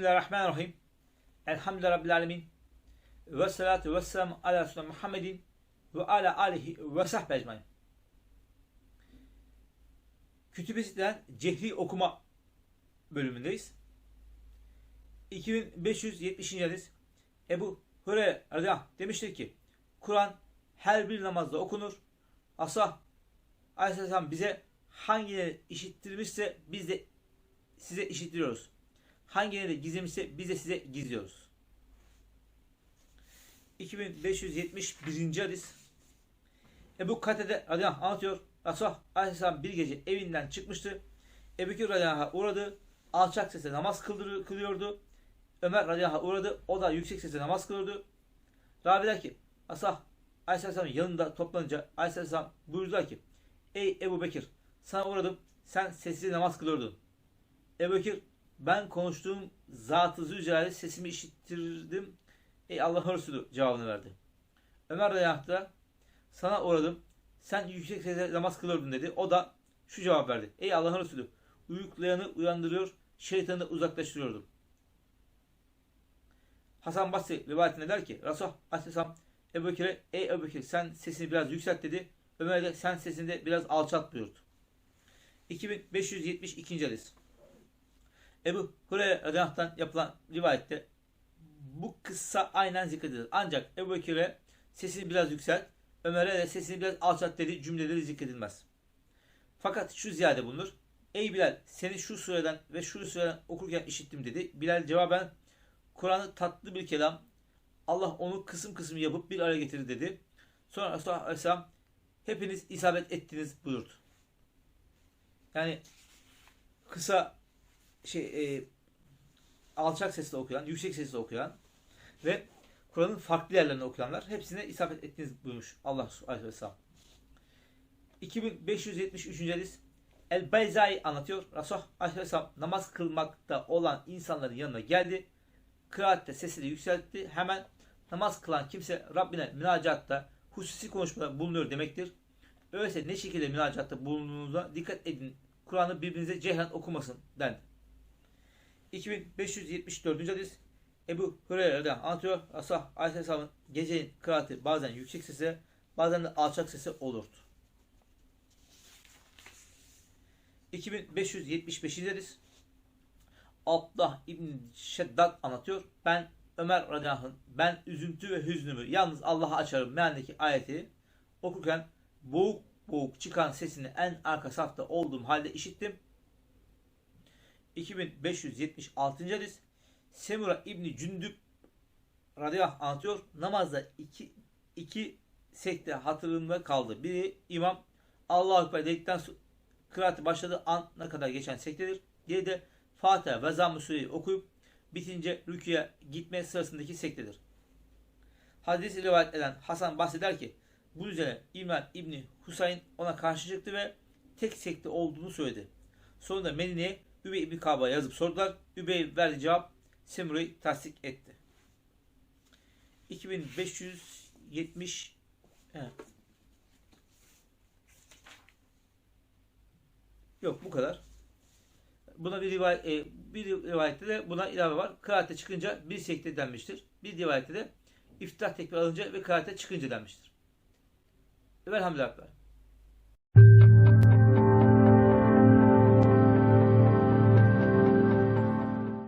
Bismillahirrahmanirrahim. Elhamdülillahi Rabbil Alemin. Ve salatu ve selamu ala Resulü Muhammedin ve ala alihi ve sahbe ecmain. Kütübesinden Cehri Okuma bölümündeyiz. 2570. hadis Ebu Hureyre radıyallahu demiştir ki Kur'an her bir namazda okunur. Asah Aleyhisselam bize hangileri işittirmişse biz de size işittiriyoruz. Hangileri gizlemişse biz de size gizliyoruz. 2571. hadis Ebu Katede radıyallahu anlatıyor. Resulullah aleyhisselam bir gece evinden çıkmıştı. Ebu Bekir radıyallahu uğradı. Alçak sesle namaz kılıyordu. Ömer radıyallahu uğradı. O da yüksek sesle namaz kılıyordu. Rabi der ki Asah Aleyhisselam'ın yanında toplanınca Aleyhisselam buyurdular ki Ey Ebu Bekir sana uğradım. Sen sessiz namaz kılıyordun. Ebu Bekir ben konuştuğum Zat-ı Zülcelal'i sesimi işittirdim. Ey Allah Resulü cevabını verdi. Ömer da sana uğradım. Sen yüksek sesle namaz kılıyordun dedi. O da şu cevap verdi. Ey Allah'ın Resulü uyuklayanı uyandırıyor, şeytanı uzaklaştırıyordum. Hasan Basri rivayetinde der ki Resulullah Aleyhisselam Ebu Bekir'e ey Ebu Bekir sen sesini biraz yükselt dedi. Ömer de sen sesini de biraz alçalt buyurdu. 2572. hadis. Ebu Hureyre radıyallahu yapılan rivayette bu kıssa aynen zikredilir. Ancak Ebu Bekir'e sesini biraz yükselt, Ömer'e de sesini biraz alçalt dediği cümleleri zikredilmez. Fakat şu ziyade bulunur. Ey Bilal seni şu sureden ve şu sureden okurken işittim dedi. Bilal cevaben Kur'an'ı tatlı bir kelam Allah onu kısım kısım yapıp bir araya getirir dedi. Sonra Resulullah Aleyhisselam hepiniz isabet ettiniz buyurdu. Yani kısa şey e, alçak sesle okuyan, yüksek sesle okuyan ve Kur'an'ın farklı yerlerinde okuyanlar hepsine isabet ettiniz buyurmuş Allah Aleyhisselam. 2573. hadis El Beyzai anlatıyor. Resulullah Aleyhisselam namaz kılmakta olan insanların yanına geldi. Kıraatte sesini yükseltti. Hemen namaz kılan kimse Rabbine münacatta hususi konuşmada bulunuyor demektir. Öyleyse ne şekilde münacatta bulunduğunuza dikkat edin. Kur'an'ı birbirinize cehlen okumasın dendi. 2574. hadis Ebu Hureyre'den anlatıyor. Resulullah Aleyhisselam'ın gecenin kıraati bazen yüksek sese bazen de alçak sese olurdu. 2575. hadis Abdullah İbn Şeddat anlatıyor. Ben Ömer anh, ben üzüntü ve hüznümü yalnız Allah'a açarım mealindeki ayeti okurken boğuk boğuk çıkan sesini en arka safta olduğum halde işittim. 2576. hadis Semura İbni Cündüp radıyallahu anh anlatıyor. Namazda iki, iki sekte hatırımda kaldı. Biri imam Allahu Ekber dedikten kıraati başladığı ana kadar geçen sektedir. Diğeri de Fatiha ve Zamm-ı Sureyi okuyup bitince rüküye gitme sırasındaki sektedir. Hadis rivayet eden Hasan bahseder ki bu üzerine İmran İbni Husayn ona karşı çıktı ve tek sekte olduğunu söyledi. Sonra Medine'ye Übey İbni Kab'a yazıp sordular. Übey verdi cevap Semura'yı tasdik etti. 2570 evet. Yok bu kadar. Buna bir rivayet, e, bir rivayette de buna ilave var. Kıraate çıkınca bir sekte denmiştir. Bir rivayette de iftah tekbir alınca ve kıraate çıkınca denmiştir. Velhamdülillah.